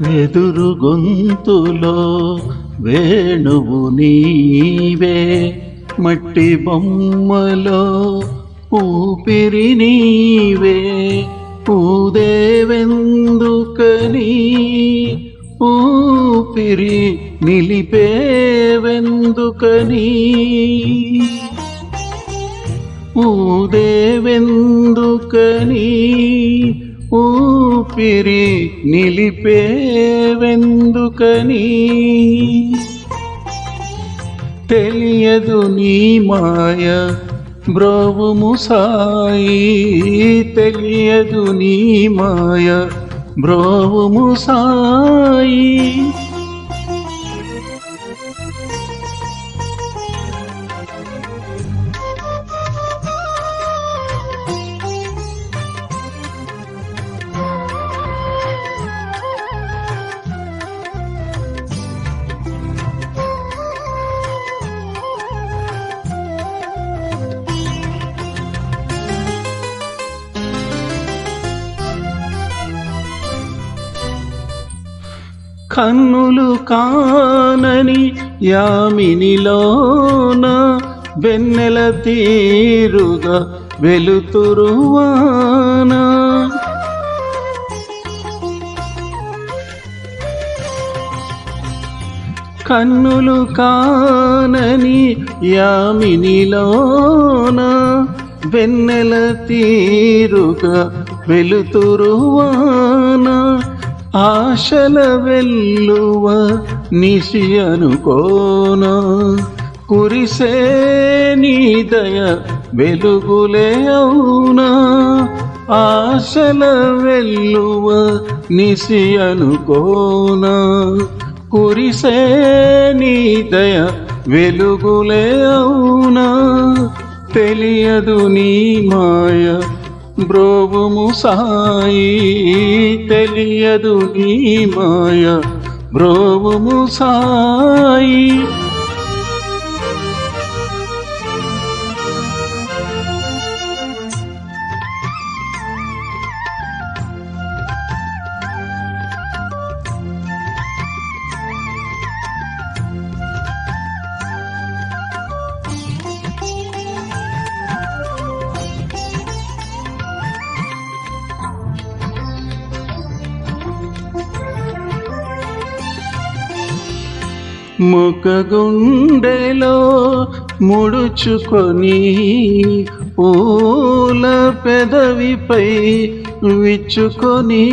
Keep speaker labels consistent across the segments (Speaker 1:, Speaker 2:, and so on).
Speaker 1: వెదురు గొంతులో వేణువు నీవే మట్టి బొమ్మలో ఊపిరి నీవే ఊదేవెందుకని ఊపిరి నిలిపేవెందుకని? ఊదేవెందుకని ఊపిరి నిలిపేవెందుకని? తెలియదు నీ మాయ బ్రోవుము సాయి. తెలియదు నీ మాయ బ్రోవుము సాయి. కన్నులు కానని యామినిలోన వెన్నెల తీరుగా వెలుతురువాన. కన్నులు కానని యామినిలోన వెన్నెల తీరుగా వెలుతురువాన. ఆశల వెల్లువ నిశి అనుకోన. కురిసే నీ దయ వెలుగులే అవునా. ఆశల వెల్లువ నిశి అనుకోనా. కురిసే నీ దయ వెలుగులే అవునా. తెలియదు నీ మాయ బ్రోవుము సాయి తెలియదు నీ మాయ. బ్రోవుము సాయి ముఖగుండెలో ముడుచుకొని పూల పెదవిపై విచ్చుకొని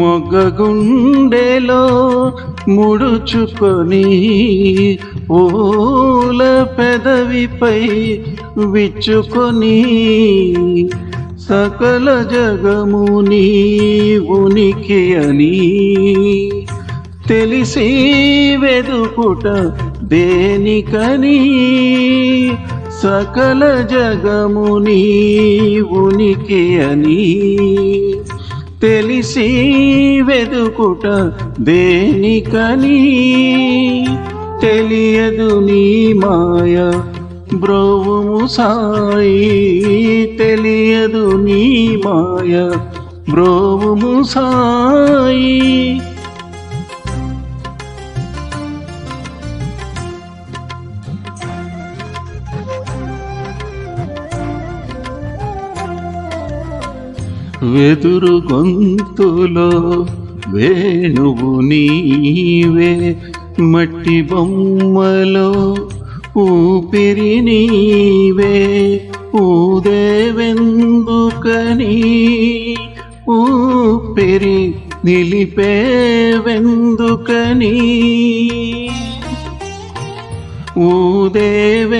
Speaker 1: మొగ్గగుండెలో ముడుచుకొని పూల పెదవిపై విచ్చుకొని సకల జగముని ఉనికి అని తెలిసి వెదుకుట దేనికని? సకల జగముని ఉనికి అని తెలిసి వెదుకుట దేనికని? తెలియదు నీ మాయ బ్రోవము సాయి తెలియదు నీ మాయ. బ్రోవము సాయి. వెదురు గొంతులో వేణువు నీవే మట్టి బొమ్మలో ఊపిరి నీవే ఊదేవెందుకని? ఊపిరి నిలిపేవెందుకని? ఊదేవెందుకని?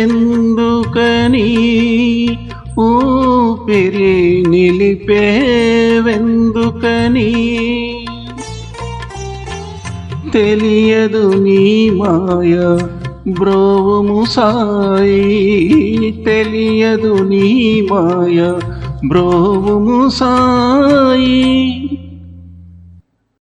Speaker 1: ఊపిరి నిలిపేవెందుకని? తెలియదు నీ మాయా బ్రోవము సాయి తెలియదు నీ మాయ. బ్రోవము సాయి.